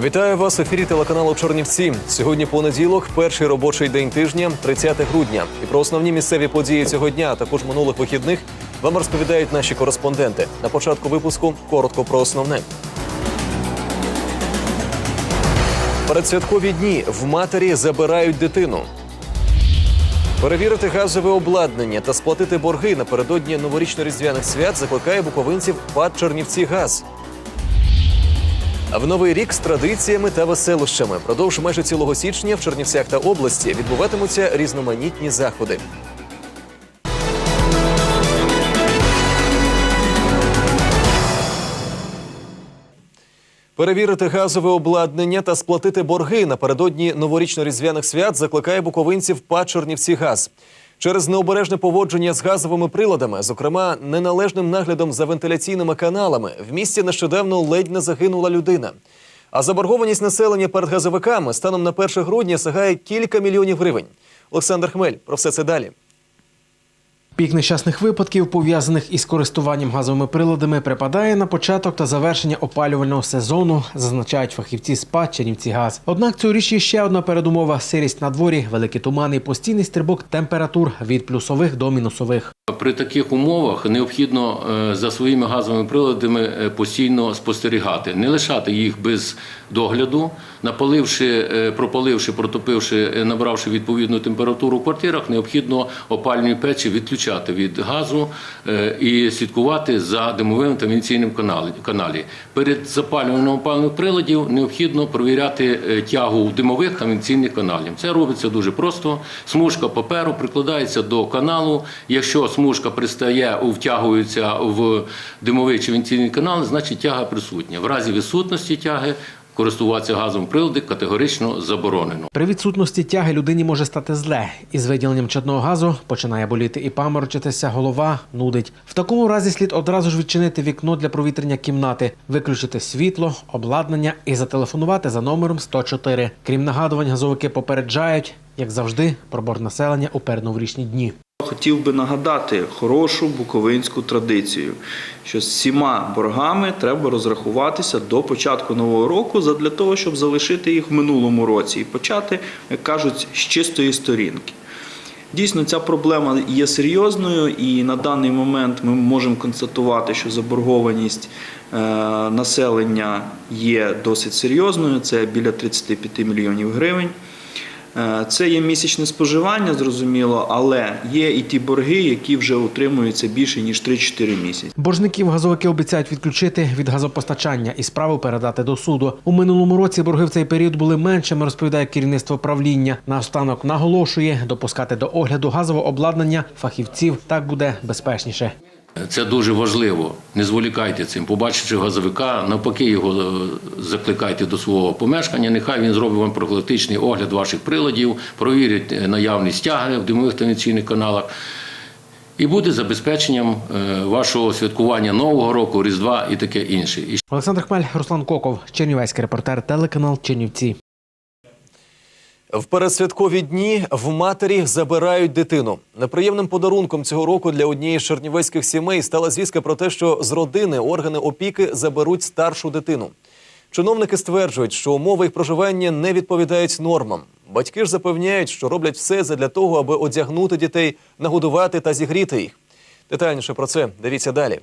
Вітаю вас в ефірі телеканалу Чорнівці. Сьогодні понеділок, перший робочий день тижня, 30 грудня. І про основні місцеві події цього дня, а також минулих вихідних, вам розповідають наші кореспонденти. На початку випуску коротко про основне. Передсвяткові дні в матері забирають дитину. Перевірити газове обладнання та сплатити борги напередодні новорічно-різдвяних свят закликає буковинців ПАД Чернівці Газ. В новий рік з традиціями та веселощами продовж майже цілого січня в Чернівцях та області відбуватимуться різноманітні заходи. Перевірити газове обладнання та сплатити борги напередодні новорічно-різдвяних свят закликає буковинців ПАД Чернівці Газ. Через необережне поводження з газовими приладами, зокрема неналежним наглядом за вентиляційними каналами, в місті нещодавно ледь не загинула людина. А заборгованість населення перед газовиками станом на 1 грудня сягає кілька мільйонів гривень. Олександр Хмель про все це далі. Пік нещасних випадків, пов'язаних із користуванням газовими приладами, припадає на початок та завершення опалювального сезону, зазначають фахівці СПА «Чернівцігаз». Однак цьогоріч є ще одна передумова: сирість на дворі, великі тумани і постійний стрибок температур від плюсових до мінусових. При таких умовах необхідно е, за своїми газовими приладами е, постійно спостерігати, не лишати їх без догляду, напаливши, е, пропаливши, протопивши, набравши відповідну температуру в квартирах, необхідно опальні печі відключати від газу е, і слідкувати за димовим та вентиляційним каналі-. Перед запалюванням опальних приладів необхідно провіряти е, тягу димових та вентиляційних каналів. Це робиться дуже просто. Смужка паперу прикладається до каналу. Якщо смужка пристає, втягується в димовий чи вентиляційний канал, значить тяга присутня. В разі відсутності тяги користуватися газовим приладом категорично заборонено. При відсутності тяги людині може стати зле. Із виділенням чадного газу починає боліти і паморочитися, голова нудить. В такому разі слід одразу ж відчинити вікно для провітрення кімнати, виключити світло, обладнання і зателефонувати за номером 104. Крім нагадувань, газовики попереджають, як завжди, про борг населення у передноворічні дні. Хотів би нагадати хорошу буковинську традицію, що з всіма боргами треба розрахуватися до початку нового року задля того, щоб залишити їх в минулому році і почати, як кажуть, з чистої сторінки. Дійсно, ця проблема є серйозною, і на даний момент ми можемо констатувати, що заборгованість е, населення є досить серйозною. Це біля 35 мільйонів гривень. Е, Це є місячне споживання, зрозуміло, але є і ті борги, які вже утримуються більше ніж 3-4 місяці. Боржників газовики обіцяють відключити від газопостачання і справу передати до суду. У минулому році борги в цей період були меншими, розповідає керівництво правління. Наостанок наголошує, допускати до огляду газового обладнання фахівців так буде безпечніше. Це дуже важливо. Не зволікайте цим. Побачивши газовика, навпаки, його е, закликайте до свого помешкання. Нехай він зробить вам профілактичний огляд ваших приладів, провірить е, наявність тяги в димових та вентиляційних каналах. І буде забезпеченням е, вашого святкування Нового року, Різдва і таке інше. Олександр Хмель, Руслан Коков, Чернівецький репортер, телеканал Чернівці. В передсвяткові дні в матері забирають дитину. Неприємним подарунком цього року для однієї з чернівецьких сімей стала звістка про те, що з родини органи опіки заберуть старшу дитину. Чиновники стверджують, що умови їх проживання не відповідають нормам. Батьки ж запевняють, що роблять все задля того, аби одягнути дітей, нагодувати та зігріти їх. Детальніше про це дивіться далі.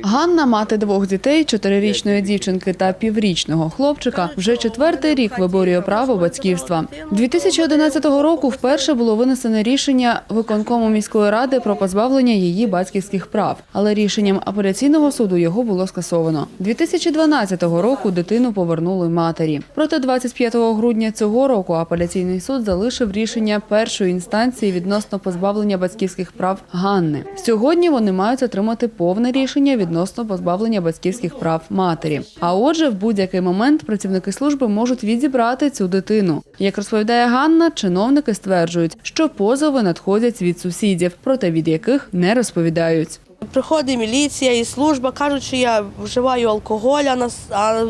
Ганна, мати двох дітей, чотирирічної дівчинки та піврічного хлопчика, вже четвертий рік виборює право батьківства. 2011 року вперше було винесено рішення виконкому міської ради про позбавлення її батьківських прав, але рішенням апеляційного суду його було скасовано. 2012 року дитину повернули матері. Проте 25 грудня цього року апеляційний суд залишив рішення першої інстанції відносно позбавлення батьківських прав Ганни. Сьогодні вони мають отримати повне рішення відносно позбавлення батьківських прав матері. А отже, в будь-який момент працівники служби можуть відібрати цю дитину. Як розповідає Ганна, чиновники стверджують, що позови надходять від сусідів, проте від яких не розповідають. Приходить міліція і служба, кажуть, що я вживаю алкоголь, а на, а,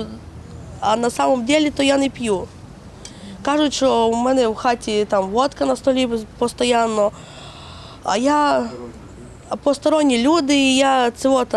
а на самом деле то я не п'ю. Кажуть, що у мене в хаті там водка на столі постійно, а я посторонні люди, і я це от,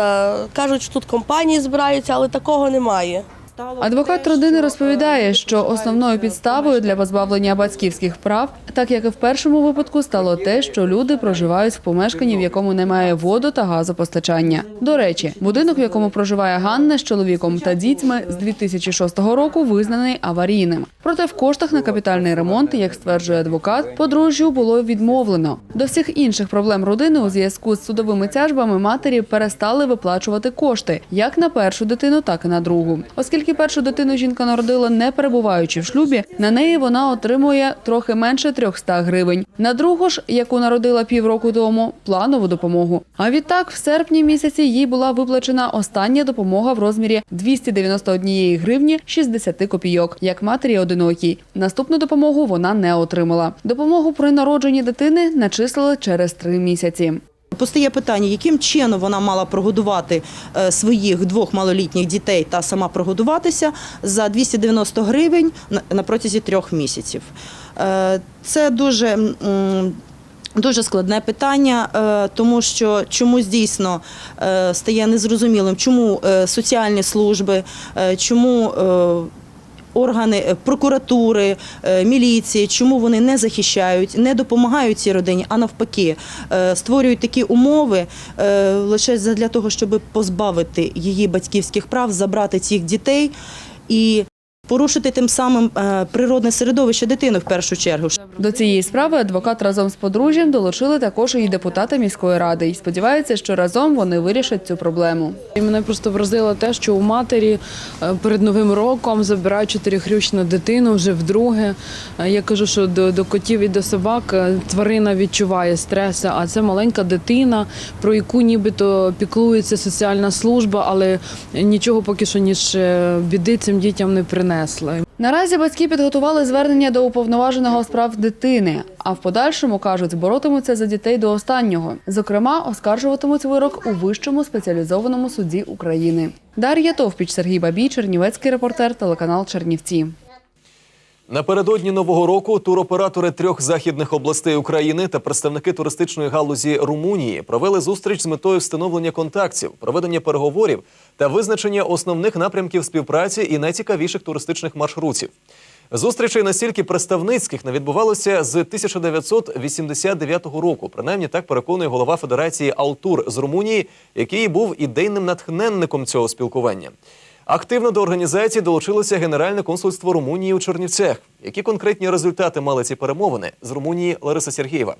кажуть, що тут компанії збираються, але такого немає. Адвокат родини розповідає, що основною підставою для позбавлення батьківських прав, так як і в першому випадку, стало те, що люди проживають в помешканні, в якому немає воду та газопостачання. До речі, будинок, в якому проживає Ганна з чоловіком та дітьми, з 2006 року визнаний аварійним. Проте в коштах на капітальний ремонт, як стверджує адвокат, подружжю було відмовлено. До всіх інших проблем родини у зв'язку з судовими тяжбами матері перестали виплачувати кошти як на першу дитину, так і на другу. Оскільки першу дитину жінка народила не перебуваючи в шлюбі, на неї вона отримує трохи менше 300 гривень. На другу ж, яку народила півроку тому, планову допомогу. А відтак, в серпні місяці їй була виплачена остання допомога в розмірі 291 гривні 60 копійок, як матері одинокій. Наступну допомогу вона не отримала. Допомогу при народженні дитини начислили через три місяці. Постає питання, яким чином вона мала прогодувати е, своїх двох малолітніх дітей та сама прогодуватися за 290 гривень на- протязі трьох місяців. Е, Це дуже. Дуже складне питання, е, тому що чомусь дійсно стає незрозумілим, чому соціальні служби, чому органи е, прокуратури, е, міліції, чому вони не захищають, не допомагають цій родині, а навпаки е, створюють такі умови лише для того, щоб позбавити її батьківських прав, забрати цих дітей. І порушити тим самим е, природне середовище дитини в першу чергу. До цієї справи адвокат разом з подружжям долучили також і депутати міської ради. І сподівається, що разом вони вирішать цю проблему. І мене просто вразило те, що у матері е, перед новим роком забирають чотирихрічну дитину вже вдруге. Е, Я кажу, що до, до котів і до собак тварина відчуває стрес, а це маленька дитина, про яку нібито піклується соціальна служба, але нічого поки що ніж біди цим дітям не принесла. Наразі батьки підготували звернення до уповноваженого з прав дитини, а в подальшому кажуть, боротимуться за дітей до останнього. Зокрема, оскаржуватимуть вирок у вищому спеціалізованому суді України. Дар'я Товпіч, Сергій Бабій, Чернівецький репортер, телеканал Чернівці. Напередодні нового року туроператори трьох західних областей України та представники туристичної галузі Румунії провели зустріч з метою встановлення контактів, проведення переговорів та визначення основних напрямків співпраці і найцікавіших туристичних маршрутів. Зустрічей настільки представницьких не відбувалося з 1989 року. Принаймні так переконує голова Федерації Алтур з Румунії, який був ідейним натхненником цього спілкування. Активно до організації долучилося Генеральне консульство Румунії у Чернівцях. Які конкретні результати мали ці перемовини з Румунії Лариса Сергієва?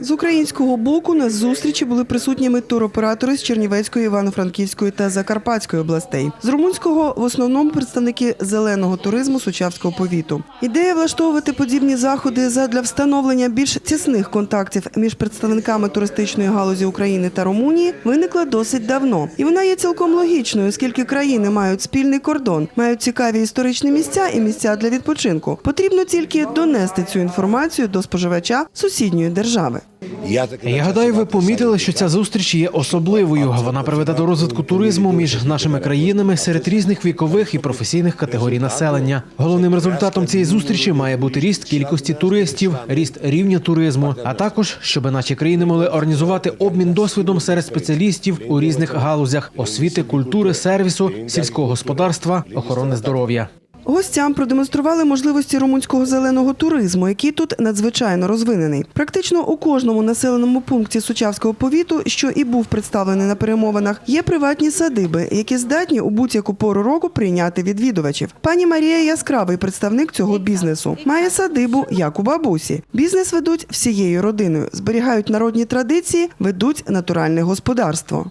З українського боку на зустрічі були присутніми туроператори з Чернівецької, Івано-Франківської та Закарпатської областей. З румунського в основному представники зеленого туризму Сучавського повіту. Ідея влаштовувати подібні заходи задля встановлення більш тісних контактів між представниками туристичної галузі України та Румунії виникла досить давно, і вона є цілком логічною, оскільки країни мають спільний кордон, мають цікаві історичні місця і місця для відпочинку. Потрібно тільки донести цю інформацію до споживача сусідньої держави. Я гадаю, ви помітили, що ця зустріч є особливою. Вона приведе до розвитку туризму між нашими країнами серед різних вікових і професійних категорій населення. Головним результатом цієї зустрічі має бути ріст кількості туристів, ріст рівня туризму, а також щоб наші країни могли організувати обмін досвідом серед спеціалістів у різних галузях освіти, культури, сервісу, сільського господарства, охорони здоров'я. Гостям продемонстрували можливості румунського зеленого туризму, який тут надзвичайно розвинений. Практично у кожному населеному пункті Сучавського повіту, що і був представлений на перемовинах, є приватні садиби, які здатні у будь-яку пору року прийняти відвідувачів. Пані Марія яскравий представник цього бізнесу. Має садибу як у бабусі. Бізнес ведуть всією родиною, зберігають народні традиції, ведуть натуральне господарство.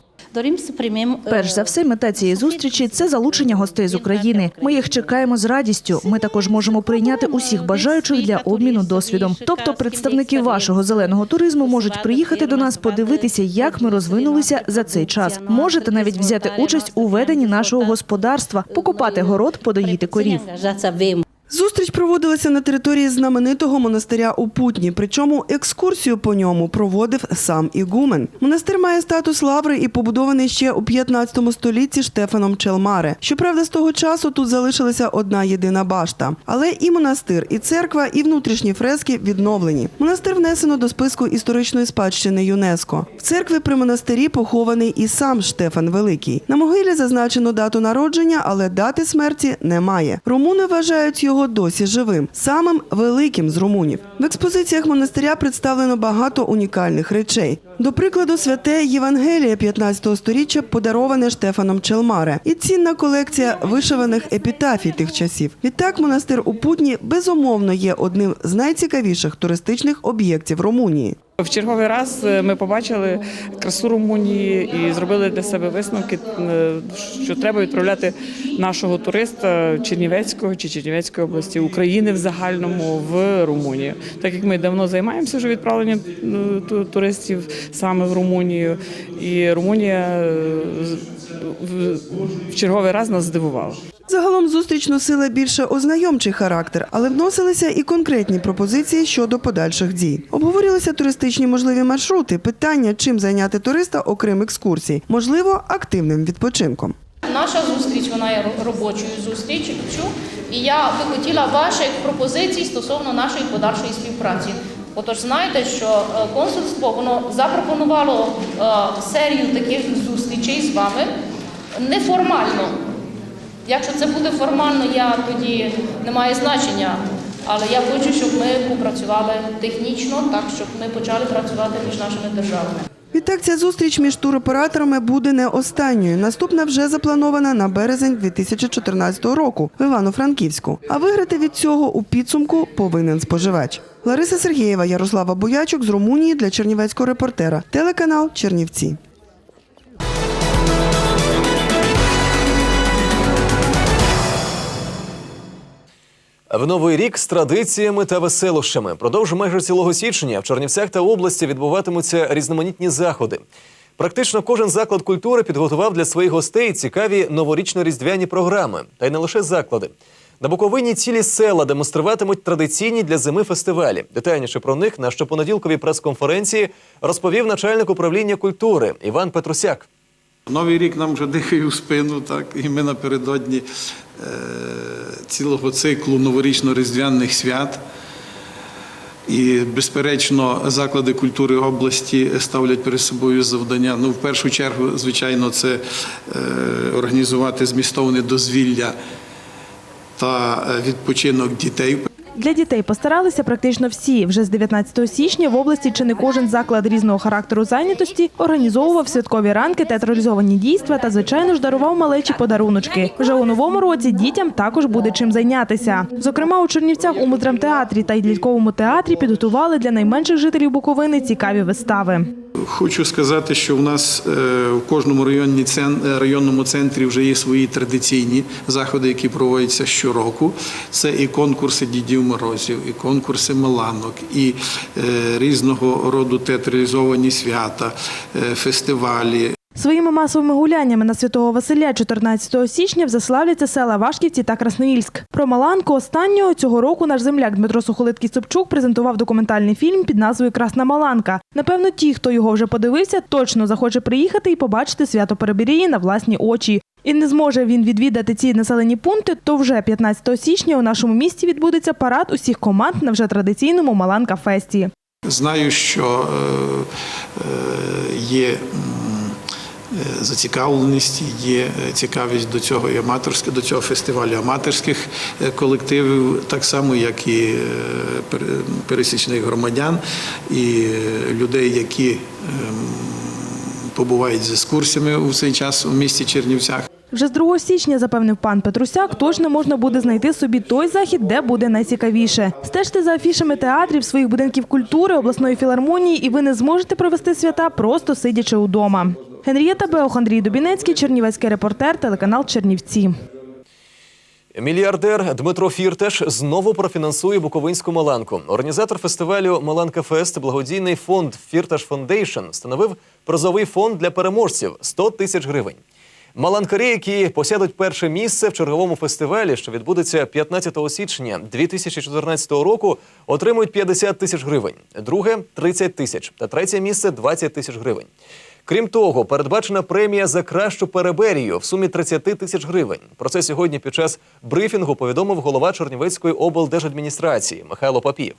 Перш за все, мета цієї зустрічі це залучення гостей з України. Ми їх чекаємо з радістю. Ми також можемо прийняти усіх бажаючих для обміну досвідом. Тобто, представники вашого зеленого туризму можуть приїхати до нас, подивитися, як ми розвинулися за цей час. Можете навіть взяти участь у веденні нашого господарства, покупати город, подоїти корів. Зустріч проводилася на території знаменитого монастиря у Путні. Причому екскурсію по ньому проводив сам ігумен. Монастир має статус лаври і побудований ще у 15 столітті Штефаном Челмаре. Щоправда, з того часу тут залишилася одна єдина башта. Але і монастир, і церква, і внутрішні фрески відновлені. Монастир внесено до списку історичної спадщини ЮНЕСКо. В церкві при монастирі похований і сам Штефан Великий. На могилі зазначено дату народження, але дати смерті немає. Румуни вважають його досі живим, самим великим з румунів. В експозиціях монастиря представлено багато унікальних речей. До прикладу, святе Євангеліє 15 століття подароване Штефаном Челмаре і цінна колекція вишиваних епітафій тих часів. Відтак, монастир у Путні безумовно є одним з найцікавіших туристичних об'єктів Румунії. В черговий раз е, ми побачили красу Румунії і зробили для себе висновки, е, що треба відправляти нашого туриста Чернівецького чи Чернівецької області України в загальному в Румунію. Так як ми давно займаємося вже відправленням е, туристів саме в Румунію, і Румунія в- черговий раз нас здивувала. Загалом зустріч носила більше ознайомчий характер, але вносилися і конкретні пропозиції щодо подальших дій. Обговорювалися туристичні можливі маршрути, питання, чим зайняти туриста, окрім екскурсій, можливо, активним відпочинком. Наша зустріч вона є робочою зустріччю, і я би хотіла ваших пропозицій стосовно нашої подальшої співпраці. Отож, знаєте, що е, консульство воно запропонувало е, серію таких зустрічей з вами неформально. Якщо це буде формально, я тоді не має значення. Але я хочу, щоб ми попрацювали технічно, так щоб ми почали працювати між нашими державами. Відтак ця зустріч між туроператорами буде не останньою. Наступна вже запланована на березень 2014 року в Івано-Франківську. А виграти від цього у підсумку повинен споживач. Лариса Сергієва, Ярослава Боячук з Румунії для Чернівецького репортера. Телеканал Чернівці. В новий рік з традиціями та веселощами. Продовж майже цілого січня в Чернівцях та області відбуватимуться різноманітні заходи. Практично кожен заклад культури підготував для своїх гостей цікаві новорічно-різдвяні програми, та й не лише заклади. На Буковині цілі села демонструватимуть традиційні для зими фестивалі. Детальніше про них на щопонеділковій прес-конференції розповів начальник управління культури Іван Петрусяк. Новий рік нам вже дихає у спину, так, і ми напередодні е, цілого циклу новорічно-різдвяних свят. І, безперечно, заклади культури області ставлять перед собою завдання. Ну, в першу чергу, звичайно, це е, організувати змістовне дозвілля та е, відпочинок дітей. Для дітей постаралися практично всі. Вже з 19 січня в області чи не кожен заклад різного характеру зайнятості організовував святкові ранки, театралізовані дійства та, звичайно ж, дарував малечі подаруночки. Вже у новому році дітям також буде чим зайнятися. Зокрема, у Чернівцях у мудрамтеатрі та й ляльковому театрі підготували для найменших жителів Буковини цікаві вистави. Хочу сказати, що в нас е, в кожному е, районному центрі вже є свої традиційні заходи, які проводяться щороку. Це і конкурси дідів морозів, і конкурси маланок, і е, різного роду театралізовані свята, фестивалі. Своїми масовими гуляннями на Святого Василя 14 січня взаславляться села Вашківці та Красноїльськ. Про Маланку останнього цього року наш земляк Дмитро Сухолиткий Собчук презентував документальний фільм під назвою Красна Маланка. Напевно, ті, хто його вже подивився, точно захоче приїхати і побачити свято Перебірії на власні очі. І не зможе він відвідати ці населені пункти, то вже 15 січня у нашому місті відбудеться парад усіх команд на вже традиційному Маланка Фесті. Знаю, що е, е, є е, зацікавленість, є е, цікавість до цього і аматорське, до цього фестивалю аматорських е, колективів, так само, як і е, пер- пересічних громадян і е, людей, які ем, побувають з екскурсіями у цей час у місті Чернівцях. Вже з 2 січня, запевнив пан Петрусяк, точно можна буде знайти собі той захід, де буде найцікавіше. Стежте за афішами театрів, своїх будинків культури, обласної філармонії, і ви не зможете провести свята, просто сидячи удома. Генрієта Беох, Андрій Дубінецький, Чернівецький репортер, телеканал Чернівці. Мільярдер Дмитро Фіртеш знову профінансує Буковинську Маланку. Організатор фестивалю Маланка Фест, благодійний фонд Фірташ Фондейшн, встановив призовий фонд для переможців 100 тисяч гривень. Маланкарі, які посядуть перше місце в черговому фестивалі, що відбудеться 15 січня 2014 року, отримують 50 тисяч гривень, друге 30 тисяч та третє місце 20 тисяч гривень. Крім того, передбачена премія за кращу переберію в сумі 30 тисяч гривень. Про це сьогодні під час брифінгу повідомив голова Чернівецької облдержадміністрації Михайло Папієв.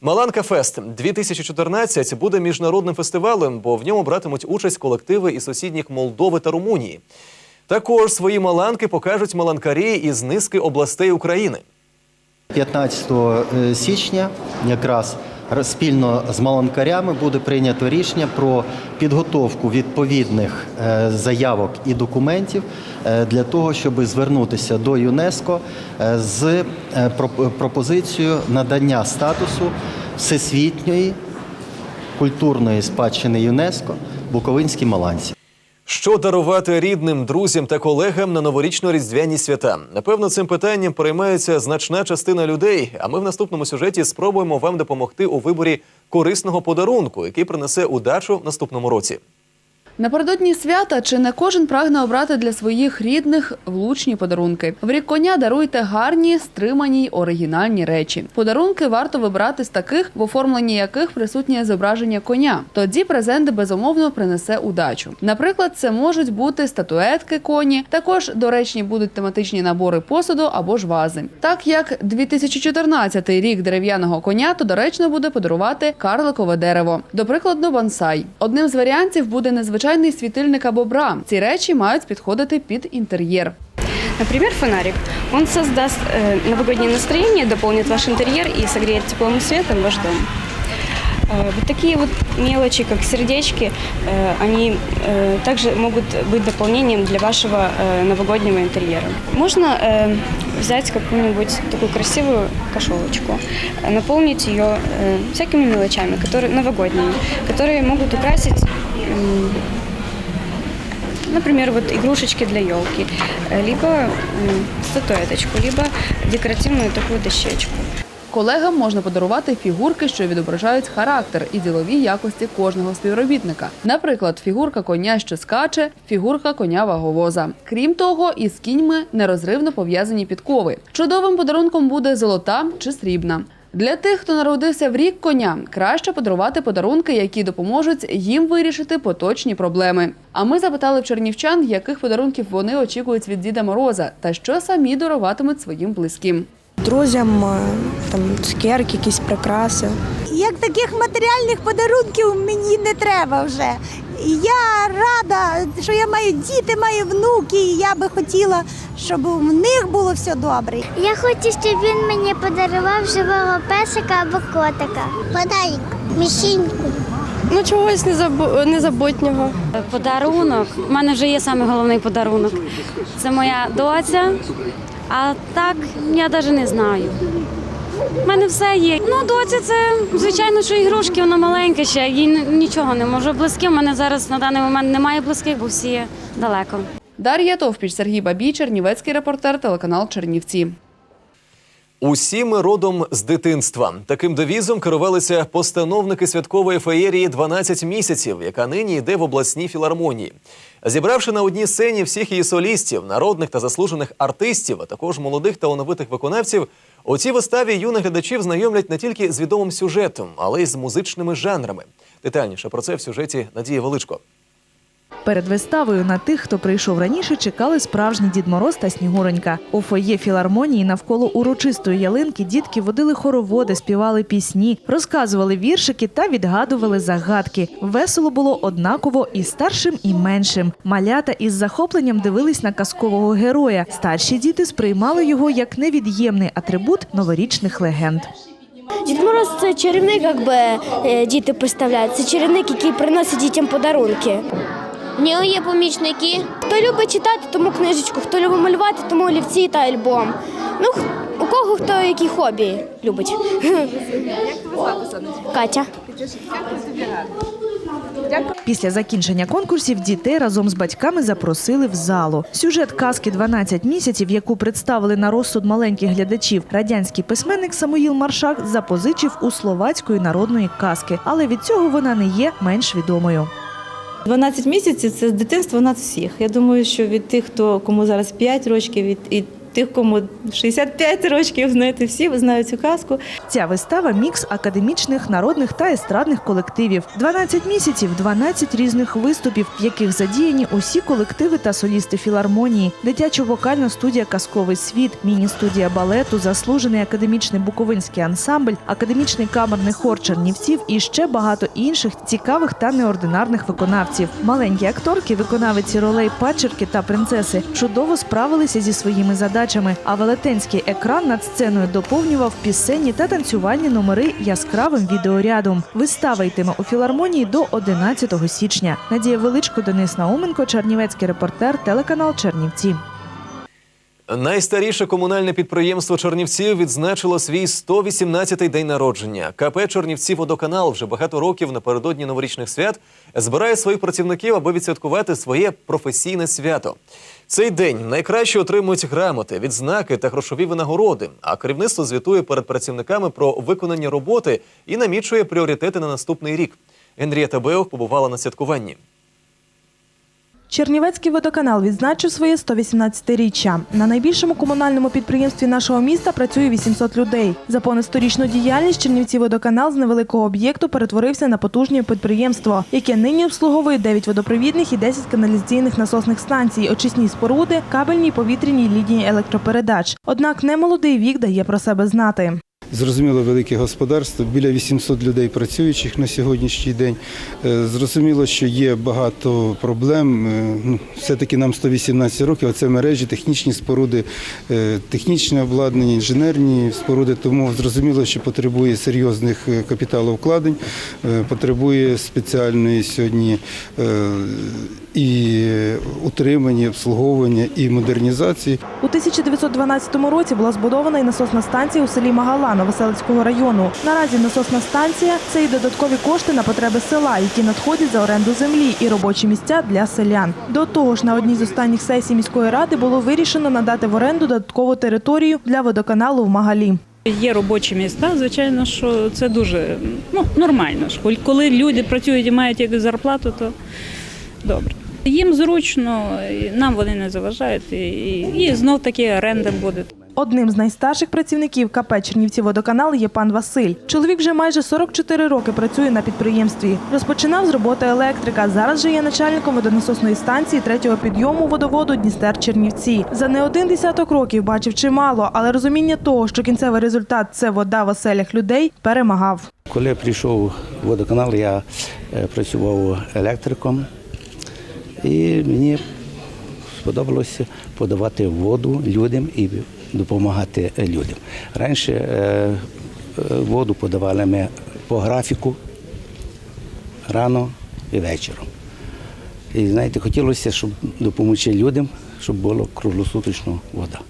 Маланка Фест 2014 буде міжнародним фестивалем, бо в ньому братимуть участь колективи із сусідніх Молдови та Румунії. Також свої маланки покажуть маланкарі із низки областей України. 15 січня якраз спільно з маланкарями буде прийнято рішення про підготовку відповідних е, заявок і документів е, для того, щоб звернутися до ЮНЕСКО е, з пропозицією надання статусу всесвітньої культурної спадщини ЮНЕСКо Буковинській Маланці. Що дарувати рідним, друзям та колегам на новорічно-різдвяні свята? Напевно, цим питанням переймається значна частина людей. А ми в наступному сюжеті спробуємо вам допомогти у виборі корисного подарунку, який принесе удачу в наступному році. Напередодні свята чи не кожен прагне обрати для своїх рідних влучні подарунки. В рік коня даруйте гарні, стримані й оригінальні речі. Подарунки варто вибирати з таких, в оформленні яких присутнє зображення коня. Тоді презент безумовно принесе удачу. Наприклад, це можуть бути статуетки коні. Також доречні будуть тематичні набори посуду або ж вази. Так як 2014 рік дерев'яного коня, то доречно буде подарувати карликове дерево. До прикладу, бонсай. Одним з варіантів буде незвичайний світильник або бра. Ці речі мають підходити під інтер'єр. Например, фонарик. Он создаст э, новогоднее настроение, дополнит ваш интерьер и согреет теплым и светом ваш дом. Э, вот такие вот мелочи, как сердечки, э, они э, также могут быть дополнением для вашего э, новогоднего интерьера. Можно э, взять какую-нибудь такую красивую кошелочку, э, наполнить ее э, всякими мелочами, которые новогодними, которые могут украсить м, Например, вот игрушечки для елки, либо м, статуэточку, либо декоративную такую дощечку. Колегам можна подарувати фігурки, що відображають характер і ділові якості кожного співробітника. Наприклад, фігурка коня, що скаче, фігурка коня ваговоза. Крім того, із кіньми нерозривно пов'язані підкови. Чудовим подарунком буде золота чи срібна. Для тих, хто народився в рік коня, краще подарувати подарунки, які допоможуть їм вирішити поточні проблеми. А ми запитали в чернівчан, яких подарунків вони очікують від Діда Мороза та що самі даруватимуть своїм близьким. Друзям е, там цукерки, якісь прикраси. Як таких матеріальних подарунків мені не треба вже. Я рада, що я маю діти, маю внуки, і я би хотіла, щоб у них було все добре. Я хочу, щоб він мені подарував живого песика або котика. Подарунок, мішіньку. Ну, чогось незабу- незабутнього. Подарунок. У мене вже є саме головний подарунок. Це моя доця. А так я навіть не знаю. У мене все є. Ну, доця це, звичайно, що ігрушки, вона маленька ще, їй нічого не можу. Близькі в мене зараз на даний момент немає близьких, бо всі далеко. Дар'я Товпіч, Сергій Бабій, Чернівецький репортер, телеканал Чернівці. Усі ми родом з дитинства. Таким девізом керувалися постановники святкової феєрії «12 місяців, яка нині йде в обласній філармонії. Зібравши на одній сцені всіх її солістів, народних та заслужених артистів, а також молодих та оновитих виконавців, у цій виставі юних глядачів знайомлять не тільки з відомим сюжетом, але й з музичними жанрами. Детальніше про це в сюжеті Надії Величко. Перед виставою на тих, хто прийшов раніше, чекали справжній Дід Мороз та Снігуронька. У фоє філармонії навколо урочистої ялинки дітки водили хороводи, співали пісні, розказували віршики та відгадували загадки. Весело було однаково і старшим, і меншим. Малята із захопленням дивились на казкового героя. Старші діти сприймали його як невід'ємний атрибут новорічних легенд. Дід Мороз це чарівник, як би е, діти представляють. Це чарівник, який приносить дітям подарунки. В нього є помічники. Хто любить читати, тому книжечку, хто любить малювати, тому олівці та альбом. Ну, у кого хто які хобі любить. Катя. Після закінчення конкурсів дітей разом з батьками запросили в залу. Сюжет казки «12 місяців, яку представили на розсуд маленьких глядачів, радянський письменник Самуїл Маршак запозичив у словацької народної казки, але від цього вона не є менш відомою. 12 місяців це дитинство нас всіх. Я думаю, що від тих, хто кому зараз 5 років, від і тих, кому 65 років, знаєте, всі знають цю казку. Ця вистава мікс академічних, народних та естрадних колективів. 12 місяців, 12 різних виступів, в яких задіяні усі колективи та солісти філармонії, дитячо-вокальна студія Казковий світ, міні-студія балету, заслужений академічний буковинський ансамбль, академічний камерний хор Чернівців і ще багато інших цікавих та неординарних виконавців. Маленькі акторки, виконавиці ролей падчерки та принцеси, чудово справилися зі своїми задачами. А велетенський екран над сценою доповнював пісенні та танцювальні номери яскравим відеорядом. Вистава йтиме у філармонії до 11 січня. Надія Величко, Денис Науменко, Чернівецький репортер, телеканал Чернівці. Найстаріше комунальне підприємство Чернівців відзначило свій 118-й день народження. КП Чернівці Водоканал вже багато років напередодні новорічних свят збирає своїх працівників, аби відсвяткувати своє професійне свято. Цей день найкраще отримують грамоти, відзнаки та грошові винагороди. А керівництво звітує перед працівниками про виконані роботи і намічує пріоритети на наступний рік. Генрієта Беох побувала на святкуванні. Чернівецький водоканал відзначив своє 118-річчя. На найбільшому комунальному підприємстві нашого міста працює 800 людей. За понад сторічну діяльність Чернівці водоканал з невеликого об'єкту перетворився на потужне підприємство, яке нині обслуговує 9 водопровідних і 10 каналізаційних насосних станцій, очисні споруди, кабельні і повітряні лінії електропередач. Однак немолодий вік дає про себе знати. Зрозуміло, велике господарство, біля 800 людей працюючих на сьогоднішній день. Е, Зрозуміло, що є багато проблем. Е, ну, Все-таки нам 118 років, а це мережі, технічні споруди, е, технічне обладнання, інженерні споруди. Тому зрозуміло, що потребує серйозних капіталовкладень, потребує спеціальної сьогодні і утримання, і обслуговування, і модернізації. У 1912 році була збудована і насосна станція у селі Магала Новоселицького району. Наразі насосна станція це і додаткові кошти на потреби села, які надходять за оренду землі і робочі місця для селян. До того ж, на одній з останніх сесій міської ради було вирішено надати в оренду додаткову територію для водоканалу в Магалі. Є робочі місця, звичайно, що це дуже ну, нормально. Коли люди працюють і мають якусь зарплату, то добре. Їм зручно, нам вони не заважають, і, і, знов таки оренда буде. Одним з найстарших працівників КП Чернівці водоканал є пан Василь. Чоловік вже майже 44 роки працює на підприємстві. Розпочинав з роботи електрика. Зараз же є начальником водонасосної станції третього підйому водоводу Дністер Чернівці. За не один десяток років бачив чимало, але розуміння того, що кінцевий результат це вода в оселях людей, перемагав. Коли я прийшов в водоканал, я е, працював електриком, і мені сподобалося подавати воду людям і допомагати людям. Раніше е, е, воду подавали ми по графіку рано і вечором. І знаєте, хотілося, щоб допомогти людям, щоб було круглосуточно вода.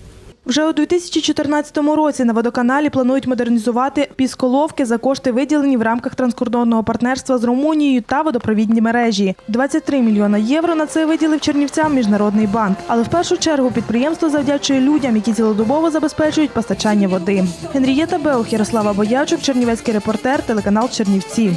Вже у 2014 році на водоканалі планують модернізувати пісколовки за кошти, виділені в рамках транскордонного партнерства з Румунією та водопровідні мережі. 23 мільйона євро на це виділив Чернівцям Міжнародний банк. Але в першу чергу підприємство завдячує людям, які цілодобово забезпечують постачання води. Генрієта Беух, Ярослава Боявчук, Чернівецький репортер, телеканал Чернівці.